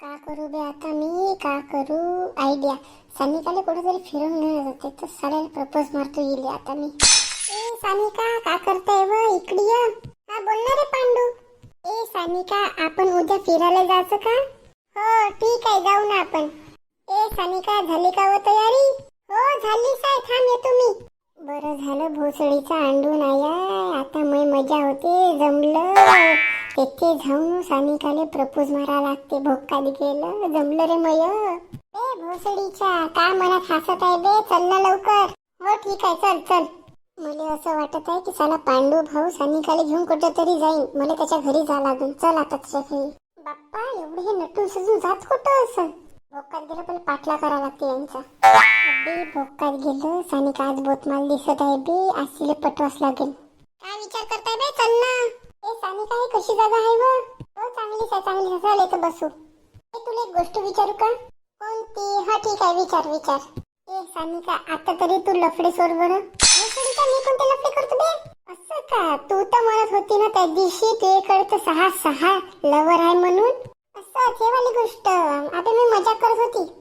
का करू बे आता? मी का करू? आयडिया सानिकाला कुठेतरी फिरून घेऊन जाते तर साऱ्याला प्रपोज मारतो येईल आता मी. ए सानिका का करताय व? इकडे ये. हा बोलणार रे पांडू. ए सानिका आपण उद्या फिरायला जायचं का? हो ठीक आहे जाऊ ना आपण. ए सानिका झाली का व तयारी? हो झाली साय थांब येतो मी. बरं झालं भोसडीचा अंडून आया आता मै मजा होते जमलं. तेथे जाऊन सानिकाले प्रपोज मारा लागते भोकात गेलं जमलं रे मय. ए भोसडीच्या काय मनात हसत आहे बे? चल ना लवकर. हो ठीक आहे चल चल. मला असं वाटत आहे की साला पांडू भाऊ सानिकाला घेऊन कुठं तरी जाईन. मला त्याच्या घरी जा लागेल. चल आता त्याच्या घरी. बाप्पा एवढे हे नटून सजून जात कुठं असं? भोकात गेलं पण पाठला करा लागते यांचा. बे भोकात गेलं सानिका आज बोतमाल दिसत आहे बे. आज तिला पटवास लागेल काय विचार करताय बे चल ना ए कशी जागा आहे व? हो चांगलीच आहे चांगली आहे. चल इथं बसू. ए तुला एक गोष्ट विचारू का? कोणती? हा ठीक आहे. विचार विचार. ए सानिका आता तरी तू लफडे सोड बरं. हो, सानिका मी कोणते लफडे करतो बे. असं का? तू तर म्हणत होती ना त्या दिवशी तुझ्याकडे तर सहा सहा लवर आहे म्हणून. असं हे वाली गोष्ट. आता मी मजा करत होती.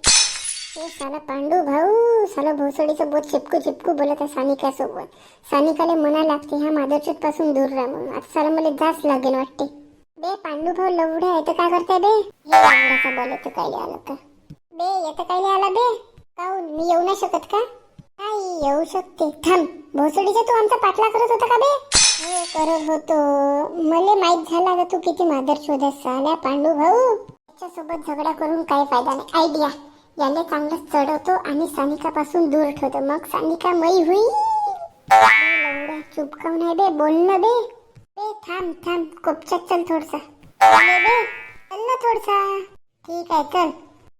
साला पांडू भाऊ साला भोसडीचं बोत चिपकू चिपकू बोलत आहे सानिकासोबत. सानिकाला मना लागते ह्या माधवचूत पासून दूर राहा म्हणून. आता साला मला जास्त लागेल वाटते. बे पांडू भाऊ लवडे आहे तर काय करताय बे? हे लवड्याचा येतं काय आलं का? बे येतं काय आला बे. काऊन? मी येऊ नाही शकत का? नाही येऊ शकते. थांब. भोसडीचा तू आमचा पाठला करत होता का बे? हो करत होतो. मला माहीत झाला का तू किती मादर शोधत साल्या पांडू भाऊ. त्याच्यासोबत झगडा करून काही फायदा नाही. आयडिया. याला चांगलं चढवतो आणि सानिकापासून दूर ठेवतो. मग सानिका मई हुई. लवड्या चुप आहे बे बोलणं बे. बे थांब थांब कोपच्यात चल थोडसा. बे चल ना थोडसा. ठीक आहे चल.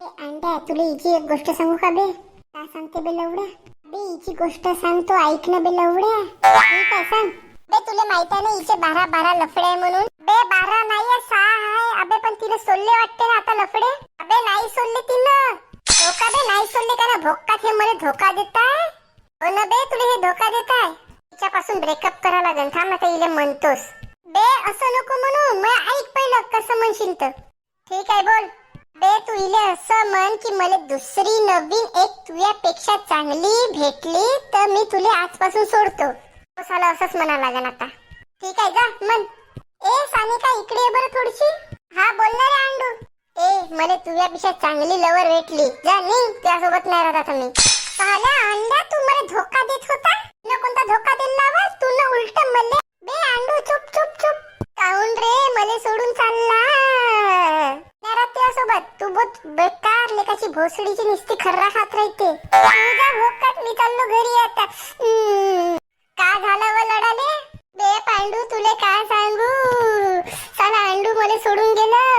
ए अंड्या तुला हिची एक गोष्ट सांगू का बे? काय सांगते बे लवड्या? बे हिची गोष्ट सांगतो ऐक ना बे लवड्या. ठीक आहे सांग. बे तुला माहीत आहे ना हिचे बारा बारा लफडे आहे म्हणून. बे बारा नाही सहा आहे. अबे पण तिला सोडले वाटते ना आता लफडे? अबे नाही सोडले तिनं. बे सोडले का ना? भोकात हे मला धोका देताय? हो ना बे तुला हे धोका देताय? तिच्यापासून ब्रेकअप करा लागेल थांब आता हिला म्हणतोस. बे असं नको म्हणू मग ऐक पहिलं कसं म्हणशील तर. ठीक आहे बोल. बे तू इले असं म्हण की मला दुसरी नवीन एक तुझ्यापेक्षा चांगली भेटली तर मी तुला आजपासून सोडतो. साला असंच म्हणा लागेल आता. ठीक आहे जा म्हण. ए सानिका इकडे बरं थोडीशी. हा बोलणार आहे अंडू. मला तुझ्यापेक्षा चांगली लवर भेटली. जा नी त्यासोबत नाही राहत आता मी. साला अंडा तू मला धोका देत होता? न कोणता धोका दिला बस तू न उलट मले बे अंडू चुप चुप चुप. काऊन रे मले सोडून चालला? नाही त्यासोबत तू बहुत बेकार लेकाची भोसडीची निस्ती खर्रा खात राहते. तुझा भोकात मी चाललो घरी आता. का झालं व लढाले? बे पांडू तुले काय सांगू? साला अंडू मला सोडून गेलं.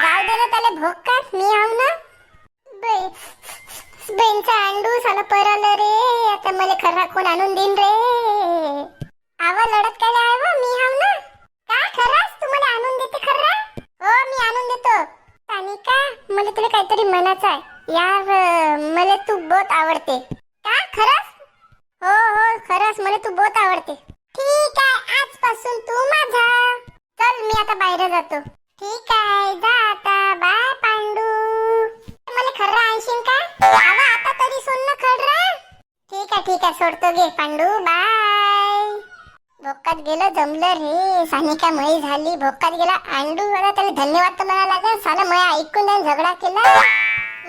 जाऊ दे ना त्याला भोकात मी आव ना. बे बेनचा अंडू साला परवलं रे. आता मला खर्रा कोण आणून देईन रे. आवा लढत काय आहे व मी हाव ना. का खरंच? तू मला आणून देते खर्रा? हो मी आणून देतो. सानिका मला तुला काहीतरी म्हणायचं आहे. यार मला तू बहुत आवडते. का खरंच? हो हो खरंच मला तू बहुत आवडते. ठीक आहे आजपासून तू माझा. चल मी आता बाहेर जातो. ठीक आहे जा. ठीक आहे सोडतो घे पांडू बाय. भोकात गेलं जमलं रे. सानिका मई झाली भोकात गेला. आंडू मला त्याला धन्यवाद तर म्हणायला लागेल. साला मया ऐकून त्याने झगडा केला.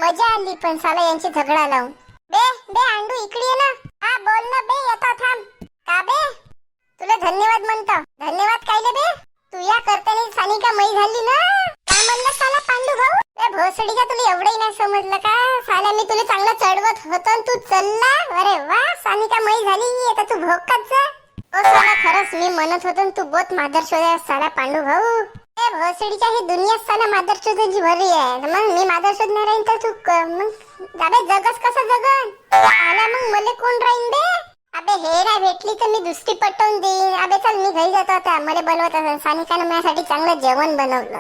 मजा आली पण साला यांची झगडा लावून. बे बे आंडू इकडे ये ना. हा बोल ना बे येतो थांब. का बे? मी तुला चांगलं चढवत होतो तू चलला अरे वा सानिका मई झाली आता तू भोकात जा ओ साला खरंच मी म्हणत होतो तू बहुत माधर शोधा साला पांडू भाऊ. ए भोसडीच्या ही दुनिया साला माधर शोधाची भरी आहे. मग मी माधर शोधणार राहीन तर तू मग जाबे जगस कसं जगन? आला मग मले कोण राहीन बे? अबे हे नाही भेटली तर मी दुसरी पटवून देईन. अबे चल मी घरी जातो आता. मला बनवत असं. सानिकानं माझ्यासाठी चांगलं जेवण बनवलं.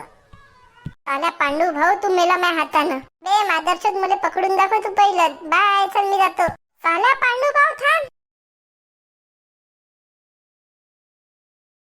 आला पांडू भाऊ तू मेला माझ्या हातानं. मादरचोद मला पकडून दाखव तू पहिलं. बाय चल मी जातो. साला पांडू भाऊ थांब.